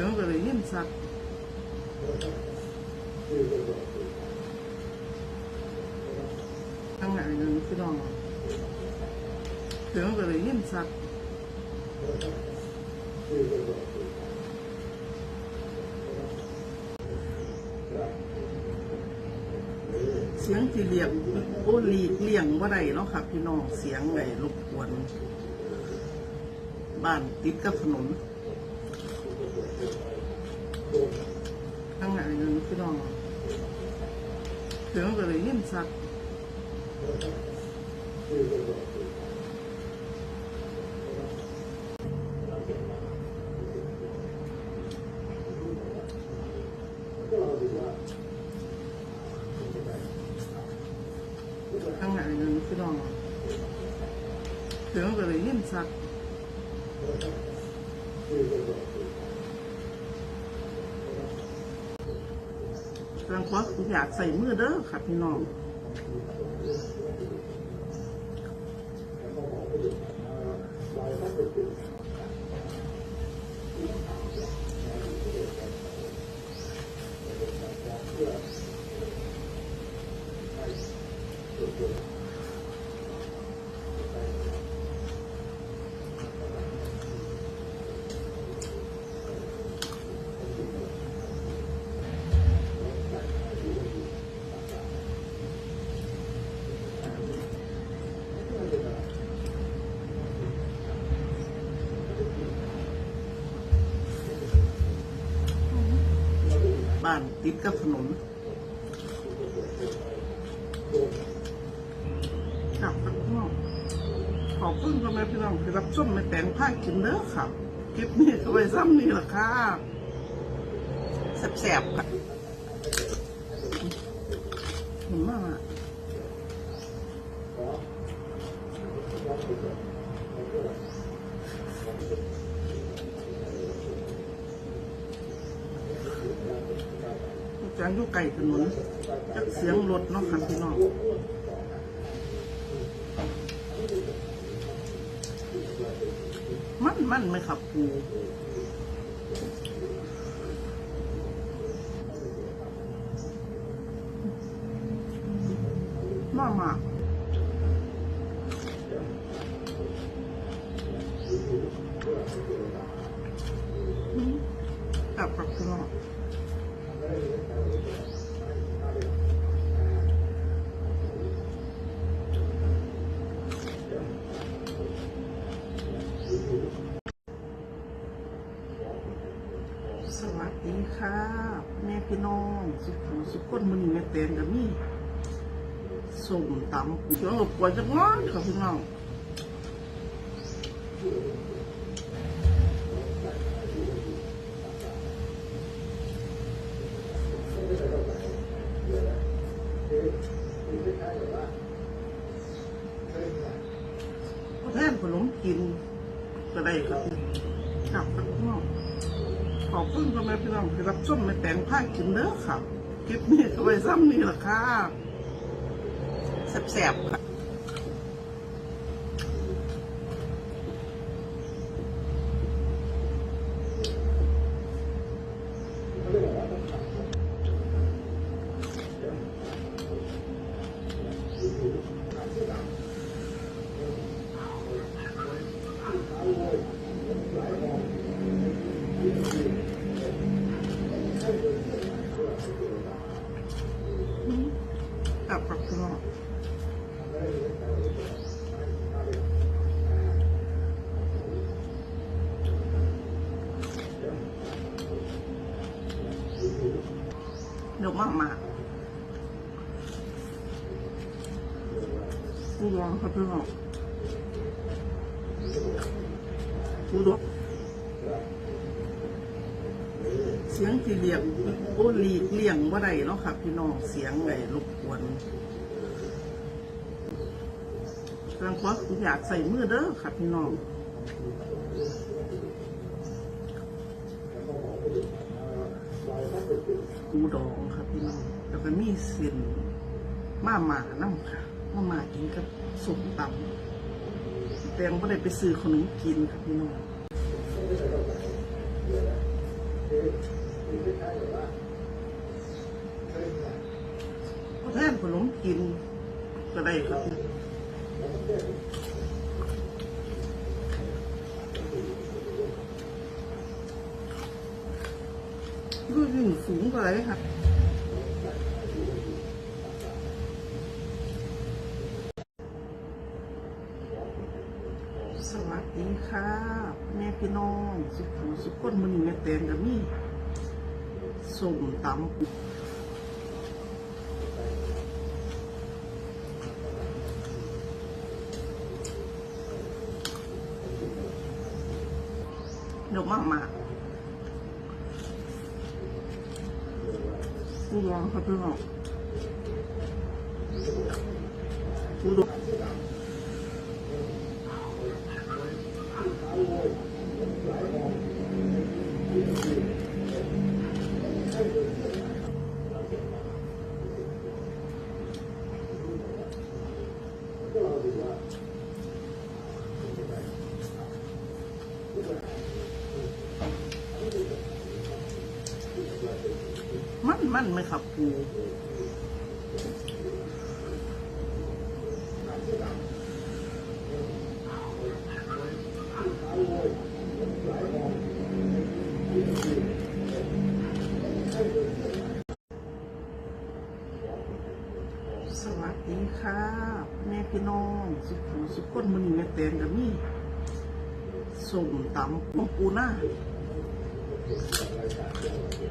ถึงก็เลยยินสักทั้งไหนนึงพี่น้องถึงก็เลยยินสักเสียงที่เรียกโอ้หลีกเลี่ยงว่าได้เนาะค่ะพี่น้องเสียงไงรบกวน บ้านติดกับถนน ทั้งไหนนึงพี่น้องถึงก็เลยยินสักทั้งไลังขออยากใส่มือเด้อค่ะพี่น้อง บ้านติดกับถนนครับพี่น้องขอบคุณพ่อแม่พี่น้องที่รับชมในแต่งผ้ากินเด้อครับคลิปนี้ก็ไว้ซ้ำนี่แหละค่ะแสบๆค่ะห็นมากอะ จังอยู่ไก่ถนนจักเสียงรถเนาะค่ะพี่น้องมันมันไหมครับปูมากมาก พี่น้องสุขสุขคนมันแม่ในเต็นกับมี่ส่งตำเดี๋ยวหลบกว่าจะง้อนค่ะพี่น้องแท่นขนมกินก็ได้ครับครับครับพี่น้อง ขอบคุณพ่อแม่พี่น้องที่รับชมในแต่งผ้ากินเด้อครับคลิปนี้ก็ไว้ซ้ำนี่แหละค่ะแสบๆค่ะครับครับพี่น้องเดี๋ยวมากมาปูร้องครับพี่น้องปูดกเสียงที่เรียกโอ้ลีกเลี่ยงว่าได้เนาะครับพี่น้องเสียงไงรบกวนรังควอยากใส่มือเด้อครับพี่น้องปูดองครับพี่น้องแล้วก็มีเส้นมาหมาน้ำค่ะมาหมากินกับสมตำแต่ยังไม่ได้ไปซื้อขนมกินครับพี่น้อง แทนขนมกินก็ได้ครับก็ยิ่งสูงกว่าไรครับสวัสดีค่ะ แม่พี่น้อง สุขุสุขคนมันแม่เต็มกับมี่ ส่งตำเดี๋ยวมากมาดูลองครับพี่น้องดูดู มันมันไหมครับปูสวัสดีค่ะแม่พี่น้องสุขสุขคนมันแม่เต็มกับมี่ส่งตำปูปูหน้า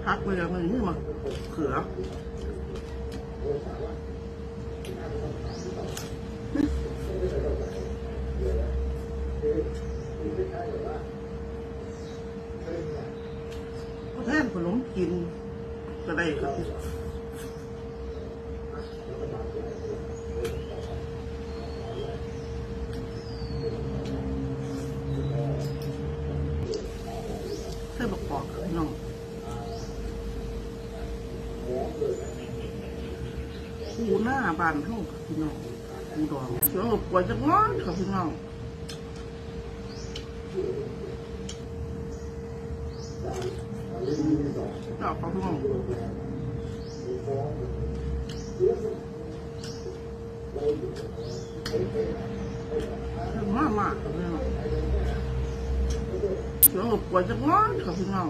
พักไปเลยมันนี่มาเขือผู้แท่นขนมกินก็ได้ครับ เธอบอกบอกพี่น้องปูหน้าบานเท่ากับพี่น้องปูดองเสียงหลบกว่าจะงอนกับพี่น้องดอกพี่น้องถึงมากมากกับพี่น้อง เสียงหลบกว่าจะง้อนกับพี่น้อง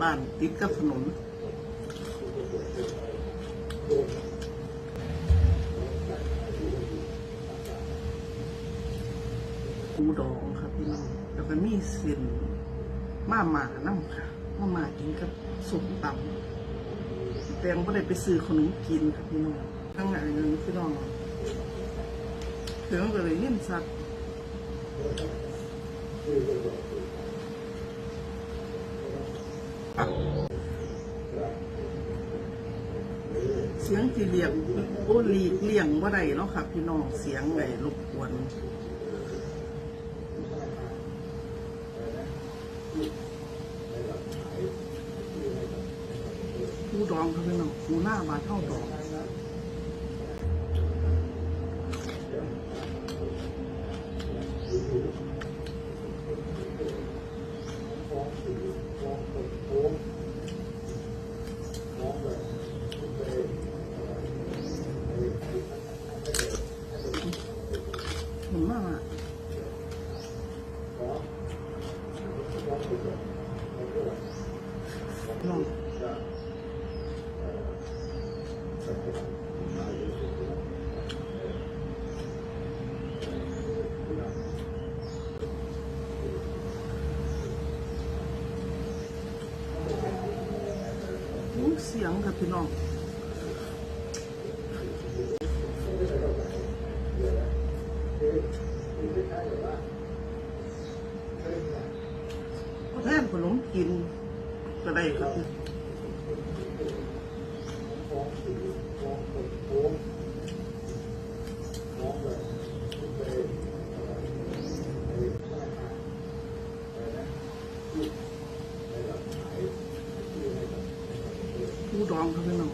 บ้านติดกับถนนปูดองครับพี่น้อง แล้วก็มีเส้น มาหมาน้ำค่ะ มาหมากินกับสุกตำแต่ยังไม่ได้ไปซื้อขนมกินครับพี่น้องทั้งไหนเลยพี่น้องถึงก็เลยเห็นสัตว์เสียงที่เรียกโอ้ลีกเลี่ยงว่าใดเนาะครับพี่น้องเสียงไงรบกวน ผู้ดองครับพี่น้องผู้หน้าบาเท่าดองเห็นมากอะลองหู เสียงครับพี่น้องก็แทนขนมกินก็ได้ครับ রং হবে না।